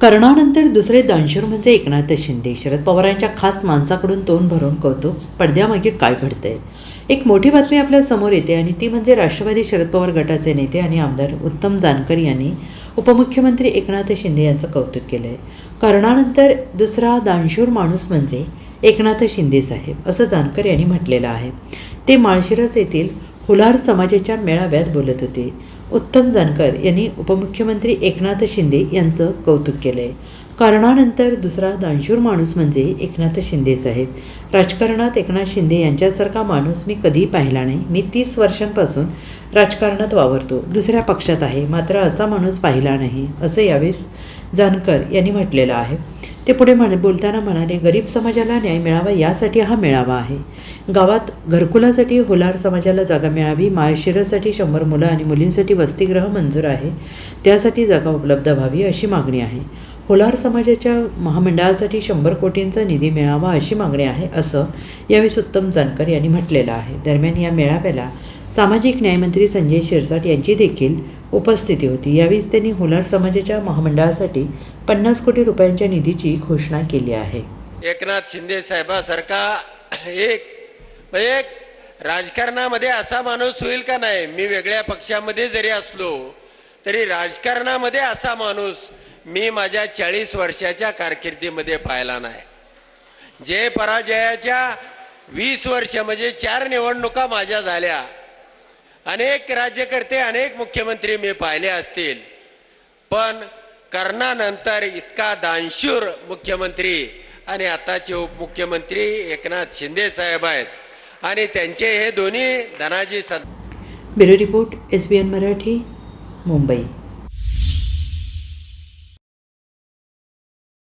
कर्णानंतर दुसरे दानशूर म्हणजे एकनाथ शिंदे. शरद पवारांच्या खास माणसाकडून तोंड भरून कौतुक पडद्यामागे काय घडतंय? एक मोठी बातमी आपल्यासमोर येते आणि ती म्हणजे राष्ट्रवादी शरद पवार गटाचे नेते आणि आमदार उत्तम जानकर यांनी उपमुख्यमंत्री एकनाथ शिंदे यांचं कौतुक केलं आहे कर्णानंतर दुसरा दानशूर माणूस म्हणजे एकनाथ शिंदे साहेब असं जानकर यांनी म्हटलेलं आहे. ते माळशिरस येथील हुलार समाजाच्या मेळाव्यात बोलत होते. उत्तम जानकर यांनी उपमुख्यमंत्री एकनाथ शिंदे यांचं कौतुक केलं आहे कारणानंतर दुसरा दानशूर माणूस म्हणजे एकनाथ शिंदे साहेब. राजकारणात एकनाथ शिंदे यांच्यासारखा माणूस मी कधीही पाहिला नाही. मी तीस वर्षांपासून राजकारणात वावरतो. दुसऱ्या पक्षात आहे. मात्र असा माणूस पाहिला नाही असं यावेळेस जानकर यांनी म्हटलेलं आहे. ते पुढे म्हण बोलताना म्हणाले गरीब समाजाला न्याय मिळावा यासाठी हा मेळावा आहे. गावात घरकुलासाठी होलार समाजाला जागा मिळावी माळशिरसाठी शंभर मुलं आणि मुलींसाठी वसतिगृह मंजूर आहे त्यासाठी जागा उपलब्ध व्हावी अशी मागणी आहे. होलार समाजाच्या महामंडळासाठी शंभर कोटींचा निधी मिळावा अशी मागणी आहे असं यावेळी उत्तम जानकर यांनी म्हटलेलं आहे. दरम्यान या मेळाव्याला सामाजिक न्यायमंत्री संजय शिरसाट यांची देखील उपस्थिती होती. यावेळी त्यांनी होलार समाजाच्या महामंडळासाठी पन्नास कोटी रुपयांच्या निधीची घोषणा केली आहे. एकनाथ शिंदे साहेबासारखा एक म्हणजे एक राजकारणामध्ये असा माणूस होईल का नाही? मी वेगळ्या पक्षामध्ये जरी असलो तरी राजकारणामध्ये असा माणूस मी माझ्या चाळीस वर्षाच्या कारकिर्दीमध्ये पाहिला नाही. जे पराजयाच्या वीस वर्ष म्हणजे चार निवडणुका माझ्या झाल्या अनेक राज्यकर्ते अनेक मुख्यमंत्री मी पाहिले असतील पण कर्णानंतर इतका दानशूर मुख्यमंत्री आणि आताचे उपमुख्यमंत्री एकनाथ शिंदे साहेब आहेत आणि त्यांचे हे दोन्ही धनाजी सद bureau report S B N Marathi Mumbai.